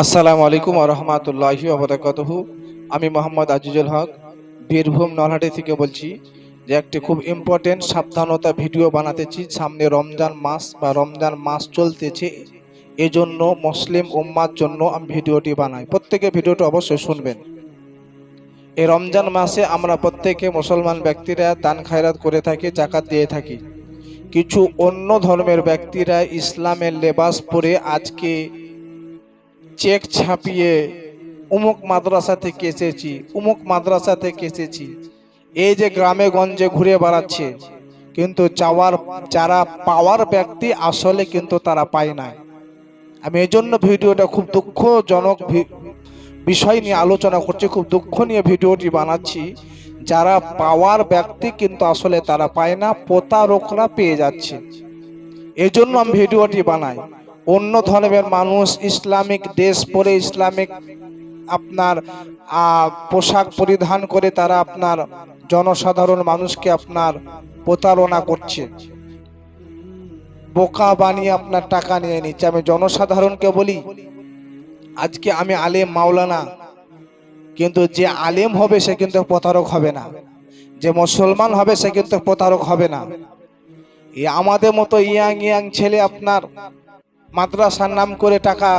আসসালামু আলাইকুম রহমতুল্লাহি ওবরাকাতুহু আমি মোহাম্মদ আজিজুল হক, বীরভূম নলহাটি থেকে বলছি যে একটি খুব ইম্পর্টেন্ট সাবধানতা ভিডিও বানাতেছি। সামনে রমজান মাস বা রমজান মাস চলতেছে, এজন্য মুসলিম উম্মার জন্য আমি ভিডিওটি বানাই। প্রত্যেকে ভিডিওটি অবশ্যই শুনবেন। এই রমজান মাসে আমরা প্রত্যেকে মুসলমান ব্যক্তিরা দান খায়রাত করে থাকি, জাকাত দিয়ে থাকি। কিছু অন্য ধর্মের ব্যক্তিরা ইসলামের লেবাস পরে আজকে চেক ছাপিয়ে উমুক মাদ্রাসা থেকে এসেছি, উমুক মাদ্রাসা থেকে এসেছি। এই যে গ্রামে গঞ্জে ঘুরে বেড়াচ্ছে, কিন্তু চাওয়ার, যারা পাওয়ার ব্যক্তি আসলে কিন্তু তারা পায় না। আমি এই জন্য ভিডিওটা খুব দুঃখজনক বিষয় নিয়ে আলোচনা করছি, খুব দুঃখ নিয়ে ভিডিওটি বানাচ্ছি। যারা পাওয়ার ব্যক্তি কিন্তু আসলে তারা পায় না, প্রতারকরা পেয়ে যাচ্ছে। এই জন্য আমি ভিডিওটি বানাই। অন্য ধর্মের মানুষ, ইসলামিক ড্রেস পরে ইসলামিক আপনার পোশাক পরিধান করে তারা আপনার জনসাধারণ মানুষকে আপনার প্রতারণা করছে। বোকা বানিয়ে আপনার টাকা নিয়ে নিচ্ছে। আমি জনসাধারণকে বলি, আজকে আমি আলেম মাওলানা, কিন্তু যে আলেম হবে সে কিন্তু প্রতারক হবে না। যে মুসলমান হবে সে কিন্তু প্রতারক হবে না। আমাদের মতো ইয়াং ইয়াং ছেলে আপনার মাদ্রাসার নাম করে টাকা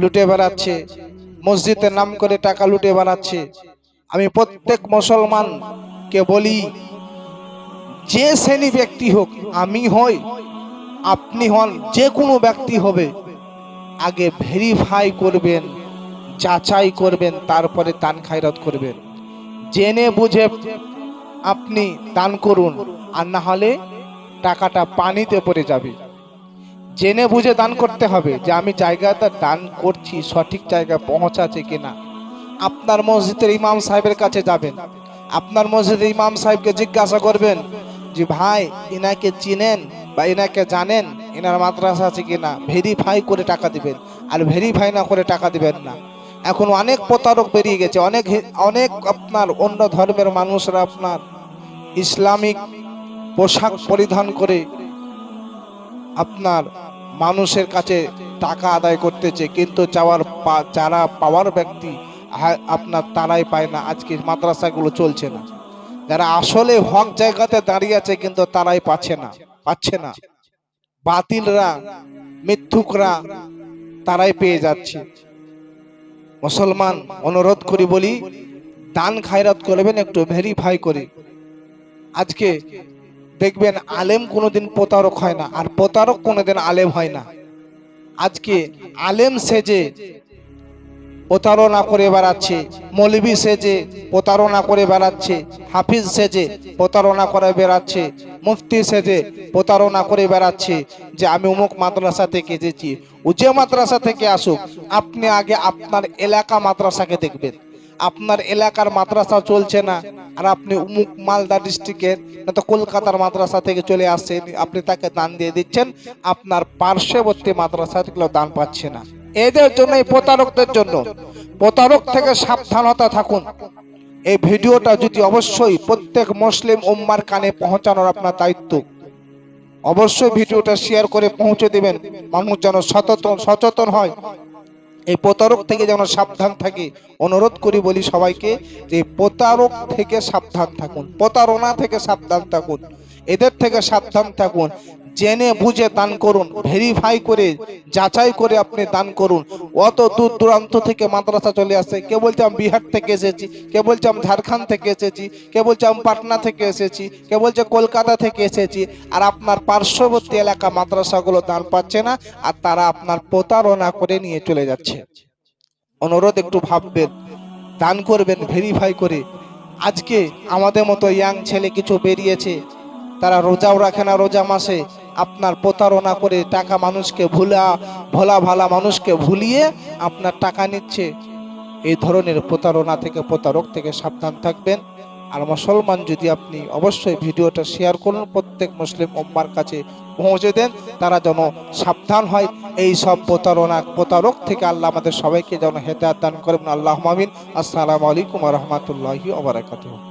লুটে বেড়াচ্ছে, মসজিদের নাম করে টাকা লুটে বেড়াচ্ছে। আমি প্রত্যেক মুসলমানকে বলি, যে শ্রেণি ব্যক্তি হোক, আমি হই, আপনি হন, যে কোনো ব্যক্তি হবে, আগে ভেরিফাই করবেন, যাচাই করবেন, তারপরে দান খায়রাত করবেন। জেনে বুঝে আপনি দান করুন, আর না হলে টাকাটা পানিতে পড়ে যাবে। জেনে বুঝে দান করতে হবে যে আমি জায়গাটা দান করছি, সঠিক জায়গায় পৌঁছাচ্ছে কিনা। আপনার মসজিদের ইমাম সাহেবের কাছে যাবেন। আপনার মসজিদের ইমাম সাহেবকে জিজ্ঞাসা করবেন যে, ভাই, ইনাকে চিনেন বা ইনাকে জানেন? এনার মাদ্রাসা আছে কিনা? ভেরিফাই করে টাকা দিবেন। আর ভেরিফাই না করে টাকা দিবেন না। এখন অনেক প্রতারক বেরিয়ে গেছে। অনেক অনেক আপনার অন্য ধর্মের মানুষরা আপনার ইসলামিক পোশাক পরিধান করে আপনার মানুষের কাছে টাকা আদায় করতেছে, কিন্তু চাওয়ার যারা পাওয়ার ব্যক্তি আপনার তারাই পায় না। আজকে মাদ্রাসাগুলো চলছে না। যারা আসলে হক জায়গাতে দাঁড়িয়ে আছে, কিন্তু তারাই পাচ্ছে না পাচ্ছে না। বাতিলরা, মিথ্যুকরা, তারাই পেয়ে যাচ্ছে। মুসলমান, অনুরোধ করি, বলি, দান খায়রাত করবেন, একটু ভেরিফাই করে। আজকে দেখবেন আলেম কোনোদিন প্রতারক হয় না, আর প্রতারক কোনোদিন আলেম হয় না। আজকে আলেম সেজে প্রতারণা করে বেড়াচ্ছে, মৌলবি সেজে প্রতারণা করে বেড়াচ্ছে, হাফিজ সেজে প্রতারণা করে বেড়াচ্ছে, মুফতি সেজে প্রতারণা করে বেড়াচ্ছে যে আমি অমুক মাদ্রাসা থেকে এসেছি। ও যে মাদ্রাসা থেকে আসুক, আপনি আগে আপনার এলাকা মাদ্রাসাকে দেখবেন। আপনার এলাকার মাদ্রাসা চলছে না, আর আপনি উমুক মালদা ডিস্ট্রিক্টের না তো কলকাতার মাদ্রাসা থেকে চলে আসছেন, আপনি তাকে দান দিয়ে দিচ্ছেন, আপনার পার্শ্ববর্তী মাদ্রাসাগুলো দান পাচ্ছে না। এদের জন্য, এই প্রতারকদের জন্য, প্রতারক থেকে সাবধানতা থাকুন। এই ভিডিওটা যদি অবশ্যই প্রত্যেক মুসলিম উম্মার কানে পৌঁছানোর আপনার দায়িত্ব, অবশ্যই ভিডিওটা শেয়ার করে পৌঁছে দিবেন। মানুষ যেন সচেতন সচেতন হয়। এই প্রতারক থেকে যেন সাবধান থাকে, অনুরোধ করি বলি সবাইকে যে প্রতারক থেকে সাবধান থাকুন, প্রতারণা থেকে সাবধান থাকুন, এদের থেকে সাবধান থাকুন, জেনে বুঝে দান করুন ভেরিফাই করে, যাচাই করে আপনি দান করুন অত দূর দূরান্ত থেকে মাদ্রাসা চলে আসে। কে বলছে আমি বিহার থেকে এসেছি, কে বলছে আমি ঝাড়খণ্ড থেকে এসেছি, কে বলছে আমি পাটনা থেকে এসেছি, কে বলছে কলকাতা থেকে এসেছি। আর আপনার পার্শ্ববর্তী এলাকা মাদ্রাসাগুলো দান পাচ্ছে না, আর তারা আপনার প্রতারণা করে নিয়ে চলে যাচ্ছে। অনুরোধ একটু ভাববেন, দান করবেন ভেরিফাই করে। আজকে আমাদের মতো ইয়াং ছেলে কিছু বেরিয়েছে, তারা রোজাও রাখে না রোজা মাসে। আপনার প্রতারণা করে টাকা মানুষকে ভুলা, ভোলা ভালা মানুষকে ভুলিয়ে আপনার টাকা নিচ্ছে। এই ধরনের প্রতারণা থেকে প্রতারক থেকে সাবধান থাকবেন। আর মুসলমান যদি আপনি অবশ্যই ভিডিওটা শেয়ার করুন, প্রত্যেক মুসলিম উম্মার কাছে পৌঁছে দেন, তারা যেন সাবধান হয়। এই সব প্রতারণা, প্রতারক থেকে আল্লাহ আমাদের সবাইকে যেন হেদায়ত দান করবেন আল্লাহ মামিন আসসালামু আলাইকুম রহমতুল্লাহি ওবরাকাতুহ